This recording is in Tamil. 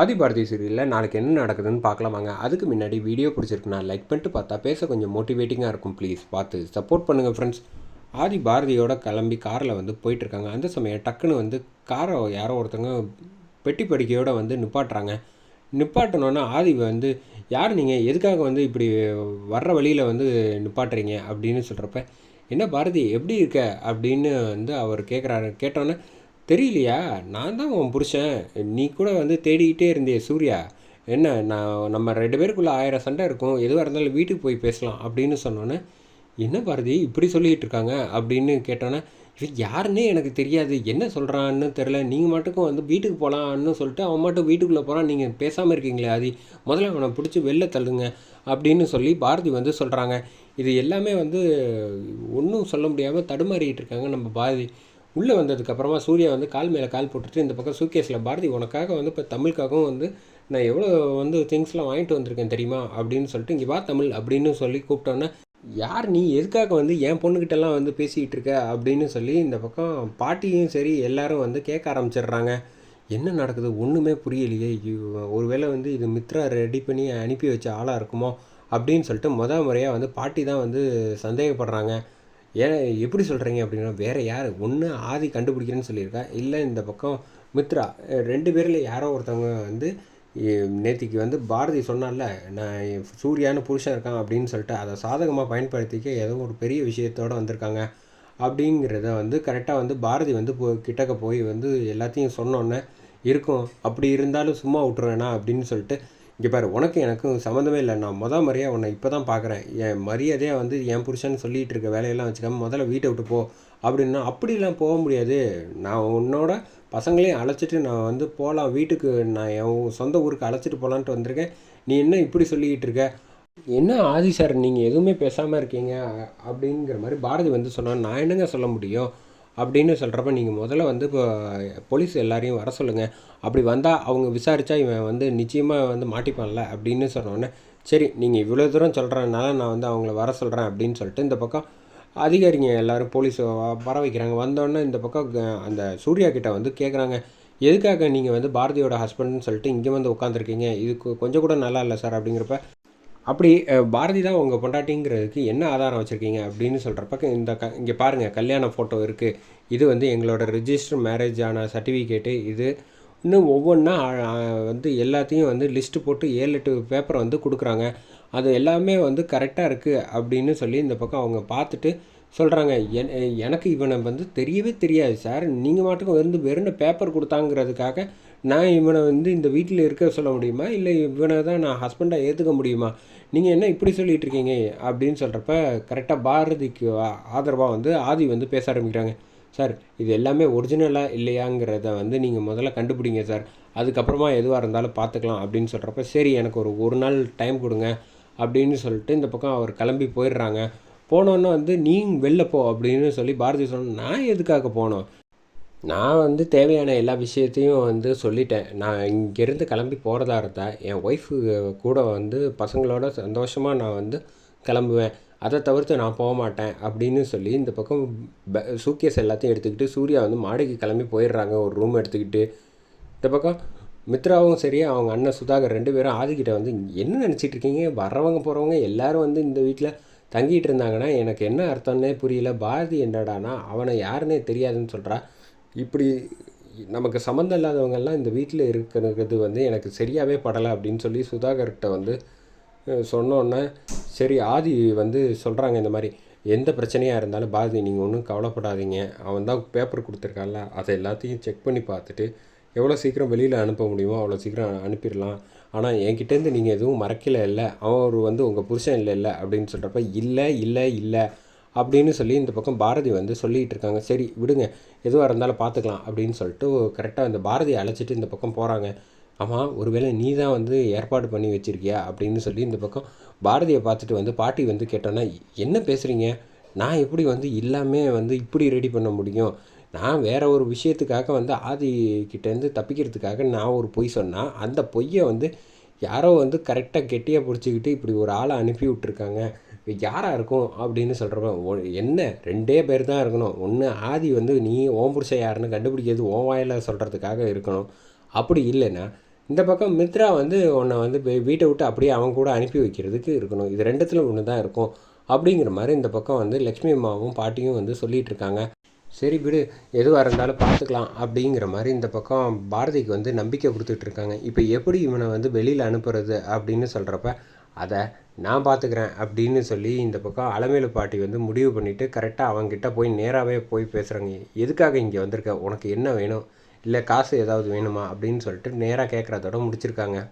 ஆதி பாரதி சீரியலில் நாளைக்கு என்ன நடக்குதுன்னு பார்க்கலாம் வாங்க அதுக்கு முன்னாடி வீடியோ பிடிச்சிருக்குண்ணா லைக் பண்ணிட்டு பார்த்தா பேச கொஞ்சம் மோட்டிவேட்டிங்காக இருக்கும் ப்ளீஸ் பார்த்து சப்போர்ட் பண்ணுங்கள் ஃப்ரெண்ட்ஸ் ஆதி பாரதியோட கிளம்பி காரில் வந்து போயிட்டுருக்காங்க. அந்த சமயம் டக்குன்னு வந்து காரை யாரோ ஒருத்தவங்க பெட்டி படிக்கையோடு வந்து நிப்பாட்டுறாங்க. நிப்பாட்டினோன்னா ஆதி வந்து யார் நீங்கள் எதுக்காக வந்து இப்படி வர்ற வழியில் வந்து நிப்பாட்டுறீங்க? அப்படின்னு சொல்கிறப்ப என்ன பாரதி எப்படி இருக்க? அப்படின்னு வந்து அவர் கேட்குறாரு கேட்டோன்னே தெரியலையா? நான் தான் உன் புருஷன். நீ கூட வந்து தேடிக்கிட்டே இருந்தியே சூர்யா. என்ன நான் நம்ம ரெண்டு பேருக்குள்ளே ஆயிரம் சண்டை இருக்கும். எதுவாக இருந்தாலும் வீட்டுக்கு போய் பேசலாம் அப்படின்னு சொன்னோன்னே என்ன பாரதி இப்படி சொல்லிகிட்டு இருக்காங்க? அப்படின்னு கேட்டோன்னே இவன் யாருன்னே எனக்கு தெரியாது. என்ன சொல்கிறான்னு தெரில நீங்கள் மட்டுக்கும் வந்து வீட்டுக்கு போகலான்னு சொல்லிட்டு அவன் மட்டும் வீட்டுக்குள்ளே போகிறான் நீங்கள் பேசாமல் இருக்கீங்களே அது முதல்ல அவனை பிடிச்சி வெளில தள்ளுங்க அப்படின்னு சொல்லி பாரதி வந்து சொல்கிறாங்க இது எல்லாமே வந்து ஒன்றும் சொல்ல முடியாமல் தடுமாறிக்கிட்டு இருக்காங்க நம்ம பாரதி. உள்ளே வந்ததுக்கப்புறமா சூர்யா வந்து கால் மேலே கால் போட்டுட்டு இந்த பக்கம் சூக்கேஸில் பாரதி உனக்காக வந்து இப்போ தமிழுக்காகவும் வந்து நான் எவ்வளோ வந்து திங்ஸ்லாம் வாங்கிட்டு வந்திருக்கேன் தெரியுமா? அப்படின்னு சொல்லிட்டு இங்கே வா தமிழ் அப்படின்னு சொல்லி கூப்பிட்டோன்னே யார் நீ? எதுக்காக வந்து என் பொண்ணுக்கிட்டலாம் வந்து பேசிக்கிட்டு இருக்க? அப்படின்னு சொல்லி இந்த பக்கம் பாட்டியும் சரி எல்லாரும் வந்து கேட்க ஆரம்பிச்சிடுறாங்க. என்ன நடக்குது? ஒன்றுமே புரியலையே. ஐயோ, ஒருவேளை வந்து இது மித்ரா ரெடி பண்ணி அனுப்பி வச்ச ஆளாக இருக்குமோ? அப்படின்னு சொல்லிட்டு மொதல் முறையாக வந்து பாட்டி தான் வந்து சந்தேகப்படுறாங்க. ஏன் எப்படி சொல்கிறீங்க அப்படின்னா வேறு யார்? ஒன்று ஆதி கண்டுபிடிக்கிறேன்னு சொல்லியிருக்கா. இல்லை இந்த பக்கம் மித்ரா. ரெண்டு பேரில் யாரோ ஒருத்தவங்க வந்து நேத்திக்கு வந்து பாரதி சொன்னால நான் என் சூர்யான்னு புருஷன் இருக்கான் அப்படின்னு சொல்லிட்டு அதை சாதகமாக பயன்படுத்திக்க ஏதோ ஒரு பெரிய விஷயத்தோடு வந்திருக்காங்க. அப்படிங்கிறத வந்து கரெக்டாக வந்து பாரதி வந்து போ கிட்டக்க போய் வந்து எல்லாத்தையும் சொன்னோன்னே இருக்கும். அப்படி இருந்தாலும் சும்மா விட்டுருவேனா அப்படின்னு சொல்லிட்டு இங்கே பாரு உனக்கு எனக்கும் சம்மந்தமே இல்லை. நான் மொதல் முறையாக உன்னை இப்போ தான் பார்க்குறேன் என் மரியாதையாக வந்து என் புருஷன் சொல்லிகிட்டு இருக்க வேலையெல்லாம் வச்சுக்காம முதல்ல வீட்டை விட்டு போ அப்படின்னா அப்படிலாம் போக முடியாது. நான் உன்னோட பசங்களையும் அழைச்சிட்டு நான் வந்து போகலாம் வீட்டுக்கு நான் என் சொந்த ஊருக்கு அழைச்சிட்டு போகலான்ட்டு வந்திருக்கேன். நீ என்ன இப்படி சொல்லிக்கிட்டு இருக்க? என்ன ஆதி சார் நீங்கள் எதுவுமே பேசாமல் இருக்கீங்க? அப்படிங்கிற மாதிரி பாரதி வந்து சொன்னால் நான் என்னங்க சொல்ல முடியும்? அப்படின்னு சொல்கிறப்ப நீங்கள் முதல்ல வந்து இப்போ போலீஸ் எல்லாரையும் வர சொல்லுங்கள் அப்படி வந்தால் அவங்க விசாரித்தா இவன் வந்து நிச்சயமாக வந்து மாட்டிப்பான்ல அப்படின்னு சொன்னோன்னே சரி நீங்கள் இவ்வளோ தூரம் சொல்கிறனால நான் வந்து அவங்கள வர சொல்கிறேன் அப்படின்னு சொல்லிட்டு இந்த பக்கம் அதிகாரிங்க எல்லாரும் போலீஸ் வர வைக்கிறாங்க. வந்தோடனே இந்த பக்கம் அந்த சூர்யா கிட்ட வந்து கேட்குறாங்க எதுக்காக நீங்கள் வந்து பாரதியோட ஹஸ்பண்ட்னு சொல்லிட்டு இங்கே வந்து உட்காந்துருக்கீங்க இதுக்கு கொஞ்சம் கூட நல்லா இல்லை சார் அப்படிங்கிறப்ப அப்படி அஹ், பாரதி தான் உங்கள் பொண்டாட்டிங்கிறதுக்கு என்ன ஆதாரம் வச்சுருக்கீங்க அப்படின்னு சொல்கிறப்ப இந்த க இங்கே பாருங்கள் கல்யாண ஃபோட்டோ இருக்குது இது வந்து எங்களோட ரிஜிஸ்டர் மேரேஜ் ஆன சர்டிஃபிகேட்டு இது இன்னும் ஒவ்வொன்றா வந்து எல்லாத்தையும் வந்து லிஸ்ட்டு போட்டு ஏழு எட்டு பேப்பரை வந்து கொடுக்குறாங்க. அது எல்லாமே வந்து கரெக்டாக இருக்குது அப்படின்னு சொல்லி இந்த பக்கம் அவங்க பார்த்துட்டு சொல்கிறாங்க என் எனக்கு இவனை வந்து தெரியவே தெரியாது சார். நீங்கள் மாட்டுக்கும் வந்து வெறும் பேப்பர் கொடுத்தாங்கிறதுக்காக நான் இவனை வந்து இந்த வீட்டில் இருக்க சொல்ல முடியுமா? இல்லை இவனை தான் நான் ஹஸ்பண்டாக ஏற்றுக்க முடியுமா? நீங்கள் என்ன இப்படி சொல்லிட்டு இருக்கீங்க? அப்படின்னு சொல்கிறப்ப கரெக்டாக பாரதிக்கு ஆதரவாக வந்து ஆதி வந்து பேச ஆரம்பிக்கிறாங்க. சார் இது எல்லாமே ஒரிஜினலாக இல்லையாங்கிறத வந்து நீங்கள் முதல்ல கண்டுபிடிங்க சார். அதுக்கப்புறமா எதுவாக இருந்தாலும் பார்த்துக்கலாம் அப்படின்னு சொல்கிறப்ப சரி எனக்கு ஒரு ஒரு நாள் டைம் கொடுங்க அப்படின்னு சொல்லிட்டு இந்த பக்கம் அவர் கிளம்பி போயிடுறாங்க. போனோன்னே வந்து நீ வெளில போ அப்படின்னு சொல்லி பாரதி சொன்ன நான் எதுக்காக போனோம்? நான் வந்து தேவையான எல்லா விஷயத்தையும் வந்து சொல்லிட்டேன். நான் இங்கேருந்து கிளம்பி போகிறதா இருந்தால் என் ஒய்ஃபு கூட வந்து பசங்களோட சந்தோஷமாக நான் வந்து கிளம்புவேன். அதை தவிர்த்து நான் போக மாட்டேன் அப்படின்னு சொல்லி இந்த பக்கம் சூக்கேஸ் எல்லாத்தையும் எடுத்துக்கிட்டு சூர்யா வந்து மாடிக்கு கிளம்பி போயிடுறாங்க. ஒரு ரூம் எடுத்துக்கிட்டு இந்த பக்கம் மித்ராவும் சரி அவங்க அண்ணன் சுதாகர் ரெண்டு பேரும் ஆதிக்கிட்ட வந்து என்ன நினச்சிட்டு இருக்கீங்க? வர்றவங்க போகிறவங்க எல்லாரும் வந்து இந்த வீட்டில் தங்கிட்டு இருந்தாங்கன்னா எனக்கு என்ன அர்த்தம்னே புரியல. பாரதி என்னடானா அவனை யாருன்னே தெரியாதுன்னு சொல்கிறா இப்படி நமக்கு சம்மந்தம் இல்லாதவங்கெல்லாம் இந்த வீட்டில் இருக்கிறது வந்து எனக்கு சரியாகவே படலை அப்படின்னு சொல்லி சுதாகர்கிட்ட வந்து சொன்னோன்னே சரி ஆதி வந்து சொல்கிறாங்க இந்த மாதிரி எந்த பிரச்சனையாக இருந்தாலும் பாரதி நீங்கள் ஒன்றும் கவலைப்படாதீங்க. அவன் தான் பேப்பர் கொடுத்துருக்கால அதை எல்லாத்தையும் செக் பண்ணி பார்த்துட்டு எவ்வளோ சீக்கிரம் வெளியில் அனுப்ப முடியுமோ அவ்வளோ சீக்கிரம் அனுப்பிடலாம். ஆனால் என்கிட்டேருந்து நீங்கள் எதுவும் மறைக்கல இல்லை. அவன் வந்து உங்கள் புருஷன் இல்லை இல்லை அப்படின்னு சொல்கிறப்ப இல்லை இல்லை இல்லை அப்படின்னு சொல்லி இந்த பக்கம் பாரதி வந்து சொல்லிகிட்டு இருக்காங்க சரி விடுங்க. எதுவாக இருந்தாலும் பார்த்துக்கலாம் அப்படின்னு சொல்லிட்டு கரெக்டாக இந்த பாரதியை அழைச்சிட்டு இந்த பக்கம் போகிறாங்க ஆமாம் ஒருவேளை நீ தான் வந்து ஏற்பாடு பண்ணி வச்சிருக்கியா? அப்படின்னு சொல்லி இந்த பக்கம் பாரதியை பார்த்துட்டு வந்து பாட்டி வந்து கேட்டோன்னா என்ன பேசுகிறீங்க நான் எப்படி வந்து எல்லாமே வந்து இப்படி ரெடி பண்ண முடியும்? நான் வேறு ஒரு விஷயத்துக்காக வந்து ஆதி கிட்டேருந்து தப்பிக்கிறதுக்காக நான் ஒரு பொய் சொன்னால் அந்த பொய்யை வந்து யாரோ வந்து கரெக்டாக கெட்டியாக பிடிச்சிக்கிட்டு இப்படி ஒரு ஆளை அனுப்பி விட்ருக்காங்க யாராக இருக்கும் அப்படின்னு சொல்கிறப்ப என்ன? ரெண்டே பேர் தான் இருக்கணும். ஒன்று ஆதி வந்து நீ ஓம் புருஷ யாருன்னு கண்டுபிடிக்கிறது ஓம் வாயில் சொல்கிறதுக்காக இருக்கணும். அப்படி இல்லைன்னா இந்த பக்கம் மித்ரா வந்து உன்னை வந்து வீட்டை விட்டு அப்படியே அவங்க கூட அனுப்பி வைக்கிறதுக்கு இருக்கணும். இது ரெண்டுத்துல ஒன்று தான் இருக்கும். அப்படிங்கிற மாதிரி இந்த பக்கம் வந்து லக்ஷ்மி அம்மாவும் பாட்டியும் வந்து சொல்லிகிட்டு இருக்காங்க. சரி விடு எதுவாக இருந்தாலும் பார்த்துக்கலாம் அப்படிங்கிற மாதிரி இந்த பக்கம் பாரதிக்கு வந்து நம்பிக்கை கொடுத்துட்டு இருக்காங்க. இப்போ எப்படி இவனை வந்து வெளியில் அனுப்புறது அப்படின்னு சொல்கிறப்ப அதை நான் பார்த்துக்கிறேன் அப்படின்னு சொல்லி இந்த பக்கம் அலமேலு பாட்டி வந்து முடிவு பண்ணிவிட்டு கரெக்டாக அவங்ககிட்ட போய் நேராகவே போய் பேசுகிறாங்க எதுக்காக இங்கே வந்திருக்க? உனக்கு என்ன வேணும்? இல்லை காசு ஏதாவது வேணுமா? அப்படின்னு சொல்லிட்டு நேராக கேட்குறதோட முடிச்சிருக்காங்க.